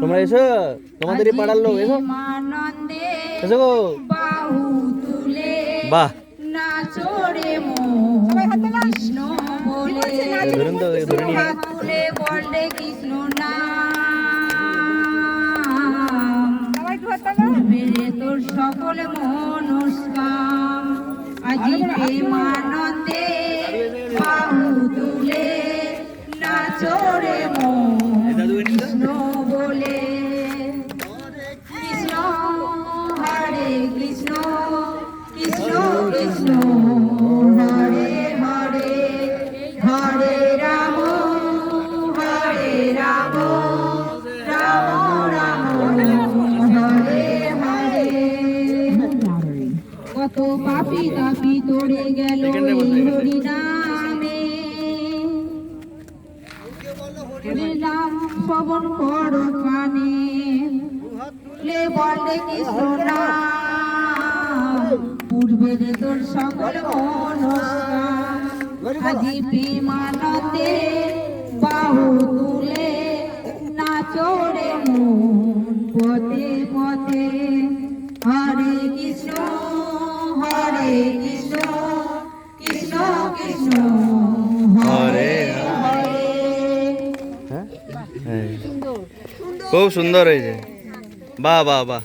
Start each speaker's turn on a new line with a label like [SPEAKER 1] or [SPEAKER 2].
[SPEAKER 1] তোমরা এসো তোমাদের পাড়ার লোক এসো। এসো গো।
[SPEAKER 2] বাহু তুলে
[SPEAKER 1] বাহ।
[SPEAKER 2] নাচরে মন কৃষ্ণ বলে।
[SPEAKER 1] ধরুন তো ধরে
[SPEAKER 2] বলে কৃষ্ণ উড়বে তোর সকল মনস্কাম। আজি প্রেমানন্দে বাহু তুলে নাচরে কৃষ্ণ বলে। কৃষ্ণ হরে কৃষ্ণ কৃষ্ণ কৃষ্ণ। কত পাপি তাপি তোড়ে গেল হরি নামে। নাম পবন পর কানে। লে বলে কৃষ্ণ নাম পূর্বে রে তোর সকল আজি প্রেমানন্দে বাহু তুলে নাচরে মন পথে পথে।
[SPEAKER 1] খুব সুন্দর হয়েছে। বাহ বাহ বাহ